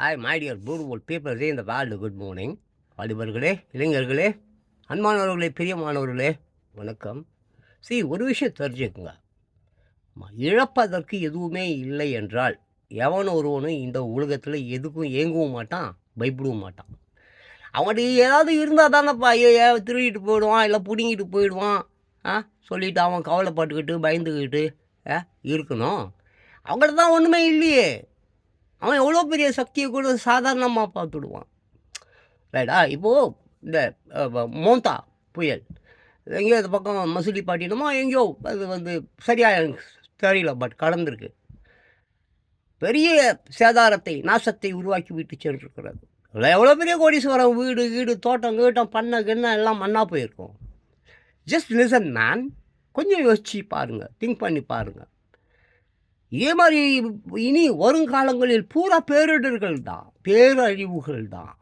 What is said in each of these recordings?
Hi my dear beautiful பீப்பிள்ஸே இந்த world good morning வாலிபர்களே இளைஞர்களே அன்பானவர்களே பிரியமானவர்களே வணக்கம். சரி ஒரு விஷயம் தெரிஞ்சுக்குங்க. ம- இழப்பதற்கு எதுவுமே இல்லை என்றால் எவன் ஒருவனும் இந்த உலகத்தில் எதுக்கும் ஏங்கவும் மாட்டான் பயப்படவும் மாட்டான். அவன்கிட்ட ஏதாவது இருந்தால் தானேப்பா ஐயோ திருடிட்டு போயிடுவான் இல்லை பிடுங்கிட்டு போயிடுவான் ஆ சொல்லிட்டு அவன் கவலைப்பட்டுக்கிட்டு பயந்துக்கிட்டு ஆ இருக்கணும். அவங்கள்ட்ட தான் ஒன்றுமே இல்லையே. அவன் எவ்வளோ பெரிய சக்தியை கூட சாதாரணமாக பார்த்துடுவான். ரைட்டா? இப்போது இந்த மோந்தா புயல். எங்கேயோ இந்த பக்கம் மசூலி பாட்டினமோ எங்கேயோ அது வந்து சரியாக எனக்கு தெரியல பட் கடந்திருக்கு. பெரிய சேதாரத்தை நாசத்தை உருவாக்கி விட்டு சென்றிருக்கிறது. அதில் எவ்வளோ பெரிய கோடீஸ்வரம் வீடு வீடு தோட்டம் கீட்டம் பண்ண கிண்ண எல்லாம் மண்ணாக போயிருக்கும். ஜஸ்ட் லிசன் மேன் கொஞ்சம் யோசிச்சு பாருங்கள் திங்க் பண்ணி பாருங்கள் இதே மாதிரி இனி வருங்காலங்களில் பூரா பேரிடர்கள் தான் பேரழிவுகள் தான்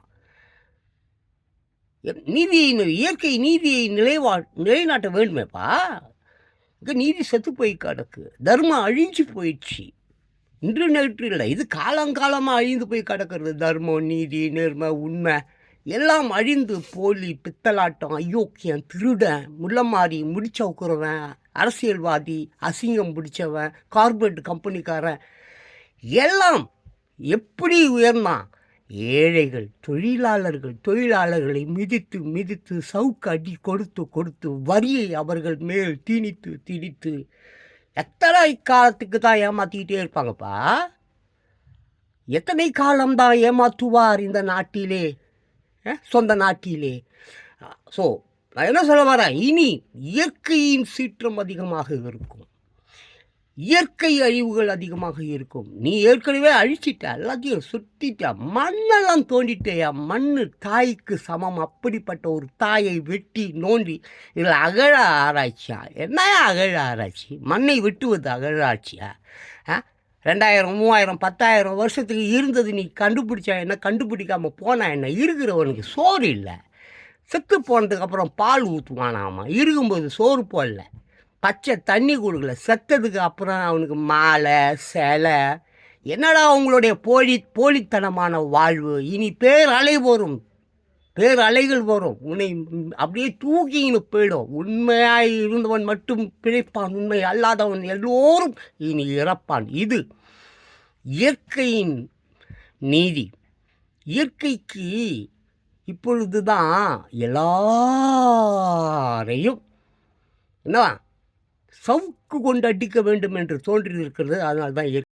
நீதியை இயற்கை நீதியை நிலைவா நிலைநாட்ட வேண்டுமேப்பா? இங்கே நீதி செத்து போய் கிடக்கு தர்மம் அழிஞ்சு போயிடுச்சு. இன்று நேற்று இல்லை இது காலங்காலமாக அழிந்து போய் கிடக்கிறது தர்மம் நீதி நேர்மை உண்மை எல்லாம் அழிந்து போலி பித்தலாட்டம் அயோக்கியம் திருடன் முள்ளமாரி முடிச்சவுக்குறவன் அரசியல்வாதி அசிங்கம் பிடிச்சவன் கார்ப்பரேட் கம்பெனிக்காரன் எல்லாம் எப்படி உயர்ந்தான்? ஏழைகள் தொழிலாளர்கள் தொழிலாளர்களை மிதித்து மிதித்து சவுக்கு அடி கொடுத்து கொடுத்து வரியை அவர்கள் மேல் திணித்து திணித்து எத்தனை காலத்துக்கு தான் ஏமாற்றிக்கிட்டே இருப்பாங்கப்பா? எத்தனை காலம்தான் ஏமாற்றுவார் இந்த நாட்டிலே? சொந்த நாட்டிலே. ஸோ நான் என்ன சொல்ல வரேன்? இனி இயற்கையின் சீற்றம் அதிகமாக இருக்கும். இயற்கை அழிவுகள் அதிகமாக இருக்கும். நீ ஏற்கனவே அழிச்சிட்ட எல்லாத்தையும் சுத்திட்ட மண்ணெல்லாம் தோண்டிட்டேயா மண்ணு தாய்க்கு சமம். அப்படிப்பட்ட ஒரு தாயை வெட்டி நோண்டி இதில் அகழ ஆராய்ச்சியா? என்ன அகழ ஆராய்ச்சி? மண்ணை வெட்டுவது அகழாட்சியா ஆ? ரெண்டாயிரம் மூவாயிரம் பத்தாயிரம் வருஷத்துக்கு இருந்தது நீ கண்டுபிடிச்சா என்ன? கண்டுபிடிக்காமல் போனா என்ன? இருக்கிறவனுக்கு சோறு இல்லை. செத்து போனதுக்கு அப்புறம் பால் ஊற்றுவானாமா இருக்கும்போது சோறு போடல. பச்சை தண்ணி கொடுக்கல. செத்ததுக்கு அப்புறம் அவனுக்கு மாலை சிலை. என்னடா அவங்களுடைய போலி போலித்தனமான வாழ்வு? இனி பேரலை வரும். பேரலைகள் வரும். உன்னை அப்படியே தூக்கின்னு போயிடும். உண்மையாக இருந்தவன் மட்டும் பிழைப்பான். உண்மை அல்லாதவன் எல்லோரும் இனி இறப்பான். இது இயற்கையின் நீதி. இயற்கைக்கு இப்பொழுதுதான் எல்லாரையும் என்னவா சவுக்கு கொண்டு அடிக்க வேண்டும் என்று தோன்றியிருக்கிறது. அதனால் தான் இயற்கை